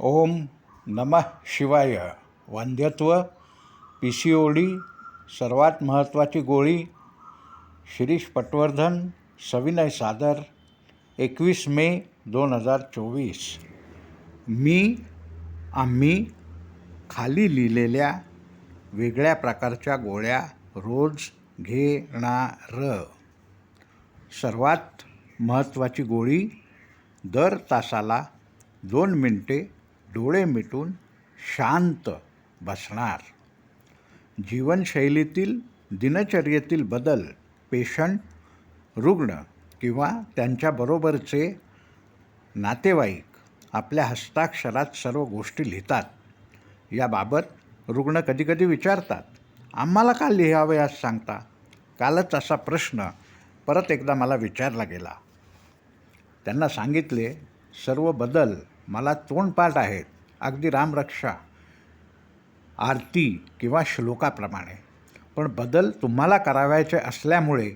ओम नमः शिवाय. वांध्यत्व पी सी ओ डी सर्वात महत्त्वाची गोळी शिरीष पटवर्धन सविनय सादर एकवीस मे दोन हजार चोवीस. मी आम्ही खाली लिहिलेल्या वेगळ्या प्रकारच्या गोळ्या रोज घेणार. सर्वात महत्त्वाची गोळी दर तासाला दोन मिनटे डोळे मिटून शांत बसणार. जीवनशैलीतील दिनचर्येतील बदल पेशंट रुग्ण किंवा त्यांच्याबरोबरचे नातेवाईक आपल्या हस्ताक्षरात सर्व गोष्टी लिहितात. याबाबत रुग्ण कधीकधी विचारतात आम्हाला का लिहावयास सांगता? कालच असा प्रश्न परत एकदा मला विचारला गेला त्यांना सांगितले सर्व बदल मला तोंडपाठ आहेत. अगदी रामरक्षा आरती किंवा श्लोकाप्रमाणे. पण बदल तुम्हाला करावायचे असल्यामुळे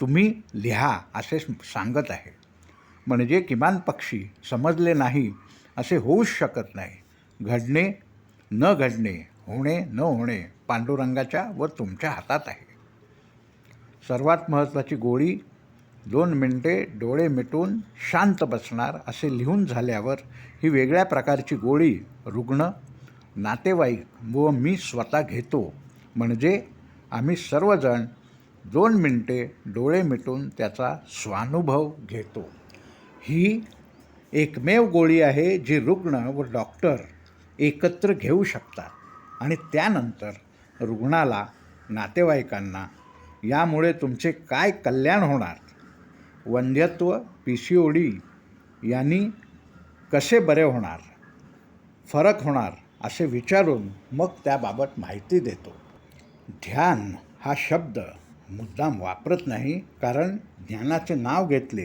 तुम्ही लिहा असे सांगत आहे. म्हणजे किमान पक्षी समजले नाही असे होऊच शकत नाही. घडणे न घडणे होणे न होणे पांडुरंगाच्या व तुमच्या हातात आहे. सर्वात महत्त्वाची गोळी दोन मिनटे डोळे मिटून शांत बसणार असे लिहून झाल्यावर ही वेगळ्या प्रकारची गोळी रुग्ण नातेवाईक व मी स्वतः घेतो. म्हणजे आम्ही सर्वजण दोन मिनटे डोळे मिटून त्याचा स्वानुभव घेतो. ही एकमेव गोळी आहे जी रुग्ण व डॉक्टर एकत्र घेऊ शकतात आणि त्यानंतर रुग्णाला नातेवाईकांना यामुळे तुमचे काय कल्याण होणार? वंध्यत्व पी सी ओ डी यांनी कसे बरे होणार फरक होणार असे विचारून मग त्याबाबत माहिती देतो. ध्यान हा शब्द मुद्दाम वापरत नाही कारण ज्ञानाचे नाव घेतले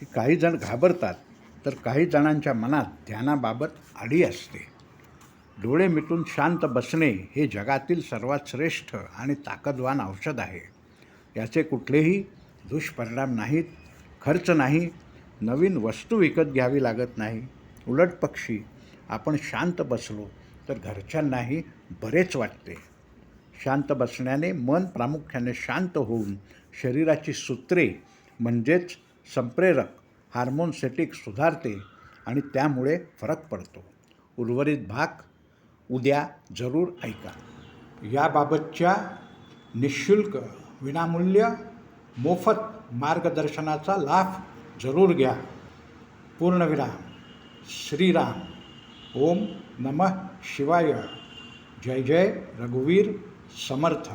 की काही जण घाबरतात तर काही जणांच्या मनात ध्यानाबाबत आडी असते. डोळे मिटून शांत बसणे हे जगातील सर्वात श्रेष्ठ आणि ताकदवान औषध आहे. याचे कुठलेही दुष्परिणाम नाहीत. खर्च नाही नवीन वस्तू विकत घ्यावी लागत नाही उलट पक्षी आपण शांत बसलो तर घरच्यांनाही बरेच वाटते. शांत बसण्याने मन प्रामुख्याने शांत होऊन शरीराची सूत्रे म्हणजेच संप्रेरक हार्मोनसेटिक सुधारते आणि त्यामुळे फरक पडतो. उर्वरित भाग उद्या जरूर ऐका. याबाबतच्या निशुल्क विनामूल्य मोफत मार्गदर्शनाचा लाभ जरूर घ्या. पूर्णविराम श्रीराम. ओम नमः शिवाय. जय जय रघुवीर समर्थ.